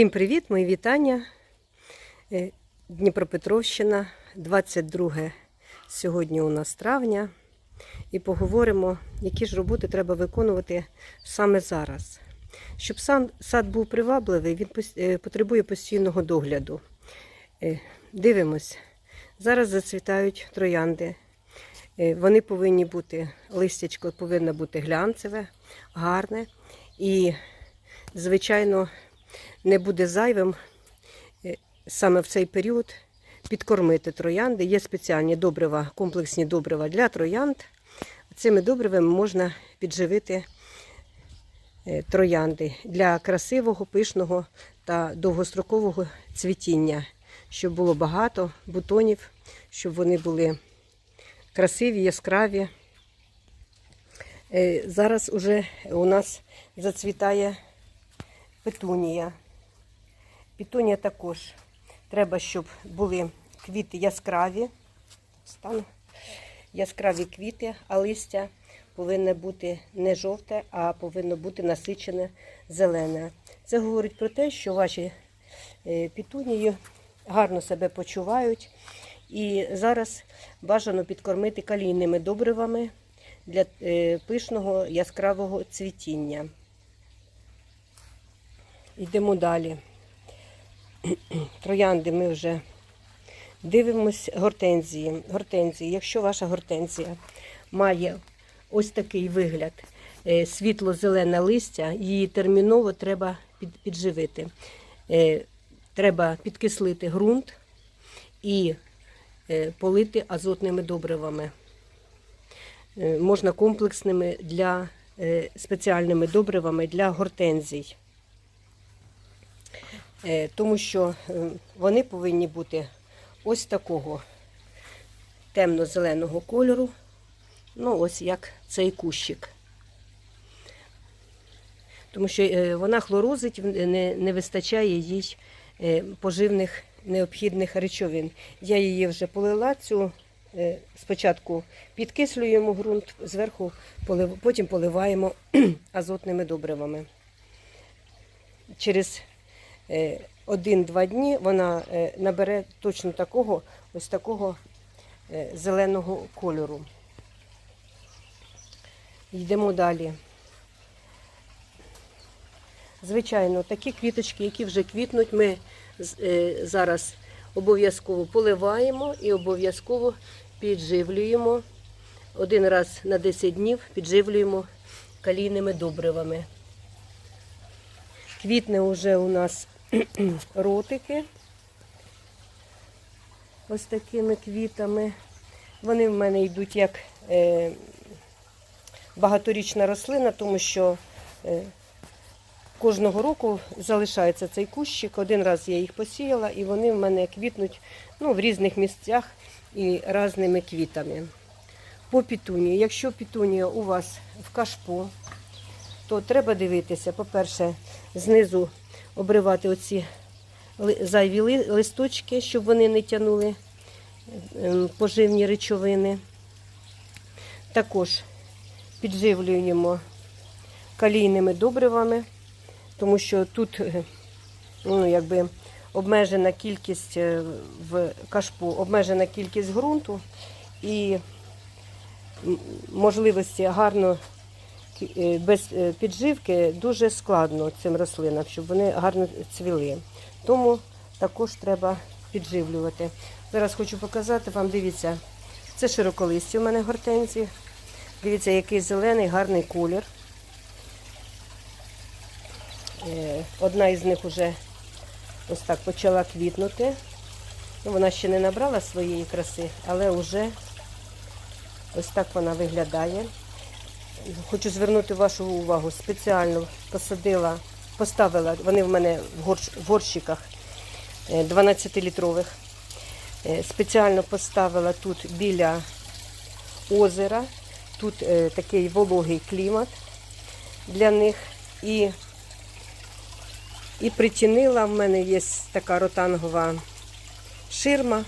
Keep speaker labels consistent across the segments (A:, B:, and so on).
A: Всім привіт, мої вітання. Е, Дніпропетровщина, 22 сьогодні у нас травня. І поговоримо, які ж роботи треба виконувати саме зараз. Щоб сад був привабливий, він е, потребує постійного догляду. Е, Дивимось. Зараз зацвітають троянди. Вони повинні бути, листячко повинно бути глянцеве, гарне. І, звичайно, не буде зайвим е, саме в цей період підкормити троянди. Є спеціальні добрива, комплексні добрива для троянд. Цими добривами можна підживити е, троянди для красивого, пишного та довгострокового цвітіння, щоб було багато бутонів, щоб вони були красиві, яскраві. Е, Зараз уже у нас зацвітає петунія. Петунія також треба, щоб були квіти яскраві. Стану. Яскраві квіти, а листя повинно бути не жовте, а повинно бути насичене зелене. Це говорить про те, що ваші е, петунії гарно себе почувають. І зараз бажано підкормити калійними добривами для е, пишного яскравого цвітіння. Йдемо далі. Троянди ми вже дивимось гортензії. Гортензії. Якщо ваша гортензія має ось такий вигляд, е, світло-зелене листя, її терміново треба підживити. Е, Треба підкислити ґрунт і е, полити азотними добривами. Можна комплексними для спеціальними добривами для гортензій. Е, тому що е, вони повинні бути ось такого темно-зеленого кольору, ну ось як цей кущик. Тому що е, вона хлорозить, не, вистачає їй поживних необхідних речовин. Я її вже полила цю. Спочатку підкислюємо ґрунт, зверху полив- потім поливаємо азотними добривами. Через один-два дні вона е, набере точно такого, ось такого е, зеленого кольору. Йдемо далі. Звичайно, такі квіточки, які вже квітнуть, ми е, зараз обов'язково поливаємо і обов'язково підживлюємо. Один раз на 10 днів підживлюємо калійними добривами. Квітне вже у нас ротики. Ось такими квітами. Вони в мене йдуть як е, багаторічна рослина, тому що е, кожного року залишається цей кущик. Один раз я їх посіяла, і вони в мене квітнуть ну, в різних місцях і різними квітами. По пітунії. Якщо пітунія у вас в кашпо, то треба дивитися, по-перше, знизу обривати оці зайві листочки, щоб вони не тягнули ем, поживні речовини. Також підживлюємо калійними добривами, тому що тут е, ну, якби, обмежена кількість е, в кашпу, обмежена кількість ґрунту і можливості гарно без е, підживки дуже складно цим рослинам, щоб вони гарно цвіли. Тому також треба підживлювати. Зараз хочу показати вам, дивіться, це широколисті у мене гортензії. Дивіться, який зелений, гарний колір. Е, Одна із них вже ось так почала квітнути. Ну, Вона ще не набрала своєї краси, але вже ось так вона виглядає. Хочу звернути вашу увагу. Спеціально посадила, поставила, вони в мене в, горщ, в горщиках 12-літрових. Е, Спеціально поставила тут біля озера. Тут е, такий вологий клімат для них. І, і притінила, в мене є така ротангова ширма.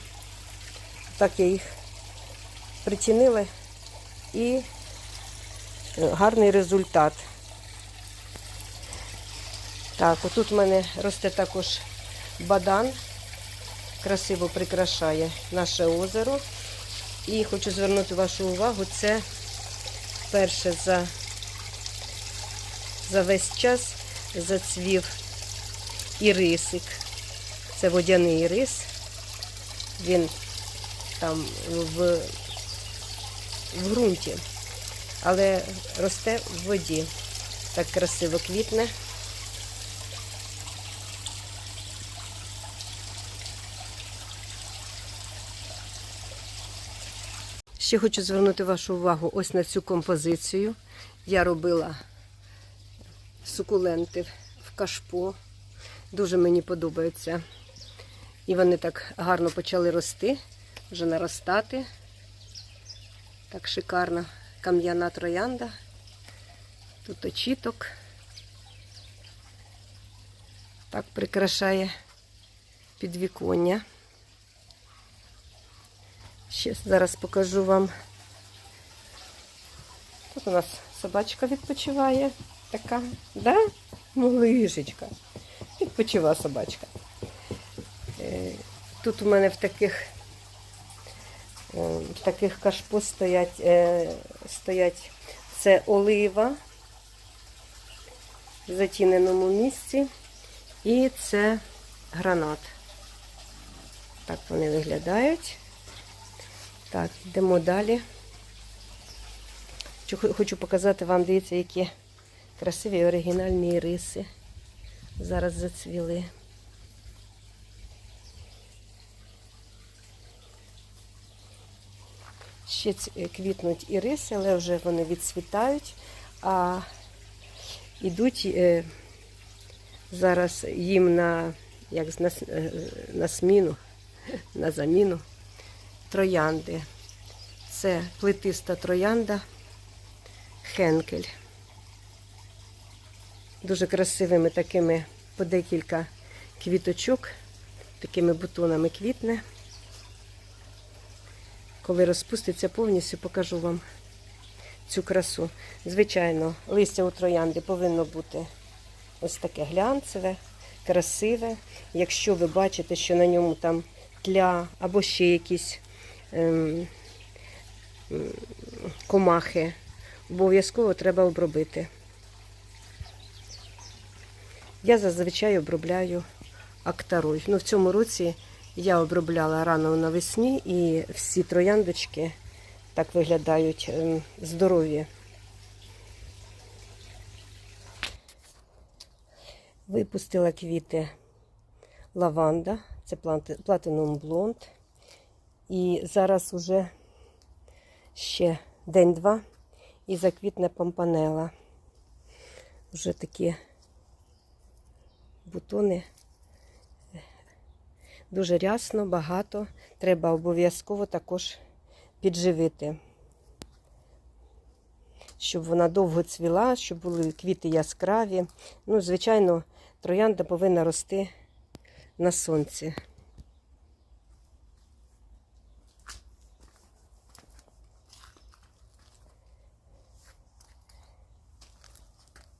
A: Так я їх притінила і е, гарний результат. Так, отут в мене росте також бадан, красиво прикрашає наше озеро. І хочу звернути вашу увагу, це перше за, за весь час зацвів ірисик. Це водяний рис. Він там в, в ґрунті, але росте в воді. Так красиво квітне. Ще хочу звернути вашу увагу ось на цю композицію. Я робила сукуленти в кашпо. Дуже мені подобається. І вони так гарно почали рости, вже наростати. Так шикарно. Кам'яна троянда. Тут очіток. Так прикрашає підвіконня. Ще зараз покажу вам. Тут у нас собачка відпочиває. Така, да? Малишечка. Відпочива собачка. Е, Тут у мене в таких в таких кашпо стоять, е, стоять це олива в затіненому місці. І це гранат. Так вони виглядають. Так, йдемо далі. Хочу показати вам, дивіться, які красиві оригінальні риси. Зараз зацвіли. Ще е, квітнуть іриси, але вже вони відцвітають, а йдуть е, зараз їм на, як на, е, на сміну, на заміну троянди. Це плетиста троянда Хенкель. Дуже красивими такими по декілька квіточок, такими бутонами квітне. Коли розпуститься повністю, покажу вам цю красу. Звичайно, листя у троянди повинно бути ось таке глянцеве, красиве. Якщо ви бачите, що на ньому там тля або ще якісь ем, комахи, обов'язково треба обробити. Я зазвичай обробляю актарой. Ну, в цьому році я обробляла рано навесні і всі трояндочки так виглядають ем, здорові. Випустила квіти лаванда, це платинум блонд. І зараз уже ще день-два і заквітне помпанела. Вже такі бутони дуже рясно, багато. Треба обов'язково також підживити, щоб вона довго цвіла, щоб були квіти яскраві. Ну, звичайно, троянда повинна рости на сонці.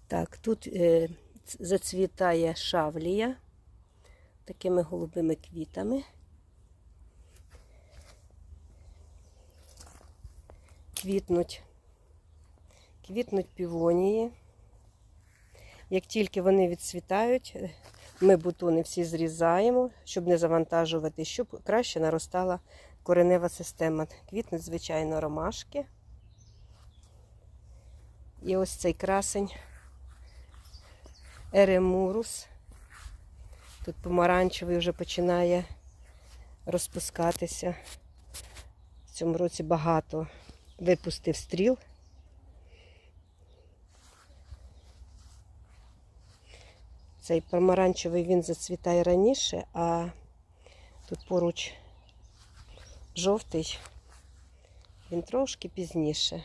A: Так, тут е, зацвітає шавлія такими голубими квітами. Квітнуть, квітнуть півонії. Як тільки вони відцвітають, ми бутони всі зрізаємо, щоб не завантажувати, щоб краще наростала коренева система. Квітнуть, звичайно, ромашки. І ось цей красень еремурус. Тут помаранчевий вже починає розпускатися. В цьому році багато випустив стріл. Цей помаранчевий він зацвітає раніше, а тут поруч жовтий, він трошки пізніше.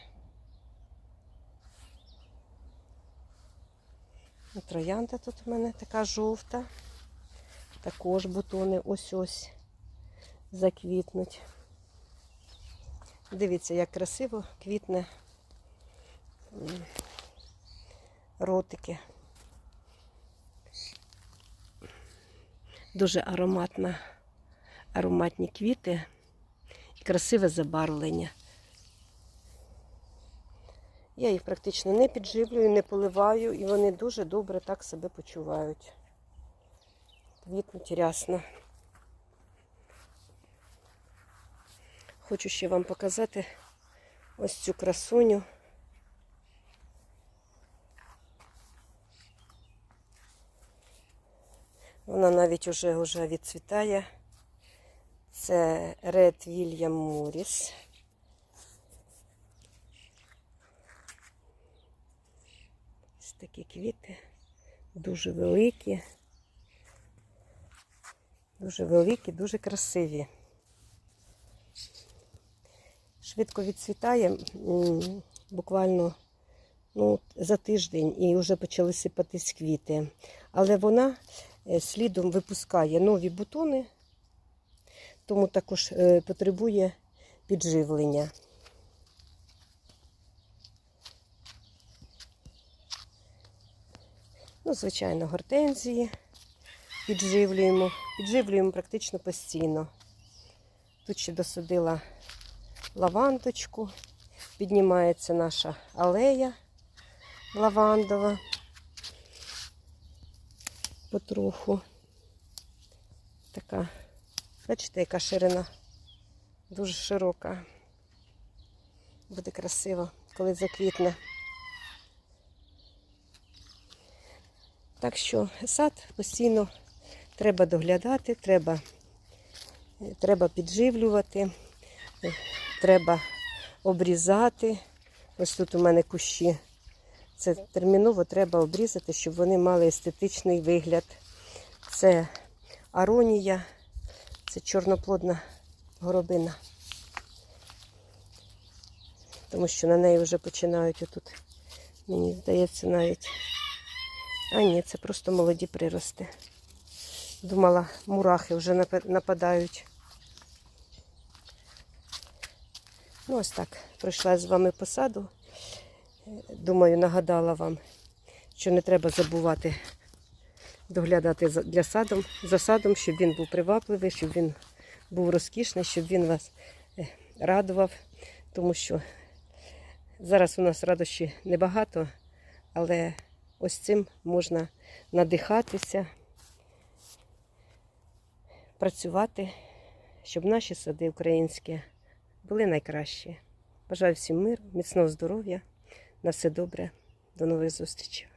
A: Троянда тут у мене така жовта. Також бутони ось-ось заквітнуть. Дивіться, як красиво квітне ротики. Дуже ароматна, ароматні квіти і красиве забарвлення. Я їх практично не підживлюю, не поливаю, і вони дуже добре так себе почувають. Квітнуть рясно. Хочу ще вам показати ось цю красуню. Вона навіть уже, уже відцвітає. Це Red William Morris. Ось такі квіти. Дуже великі. Дуже великі, дуже красиві. Швидко відцвітає буквально ну, за тиждень і вже почали сипатись квіти. Але вона е, слідом випускає нові бутони, тому також е, потребує підживлення. Ну, звичайно, гортензії підживлюємо. Підживлюємо практично постійно. Тут ще досадила лавандочку, піднімається наша алея лавандова потроху. Така, бачите, яка ширина дуже широка. Буде красиво, коли заквітне. Так що сад постійно треба доглядати, треба, треба підживлювати, треба обрізати. Ось тут у мене кущі. Це терміново треба обрізати, щоб вони мали естетичний вигляд. Це аронія, це чорноплодна горобина. Тому що на неї вже починають отут, мені здається, навіть. А ні, це просто молоді прирости. Думала, мурахи вже нападають. Ну, ось так. Пройшла з вами по саду. Е, Думаю, нагадала вам, що не треба забувати доглядати для садом, за садом, щоб він був привабливий, щоб він був розкішний, щоб він вас е, радував. Тому що зараз у нас радощі небагато, але ось цим можна надихатися, працювати, щоб наші сади українські були найкращі. Бажаю всім миру, міцного здоров'я. На все добре. До нових зустрічей.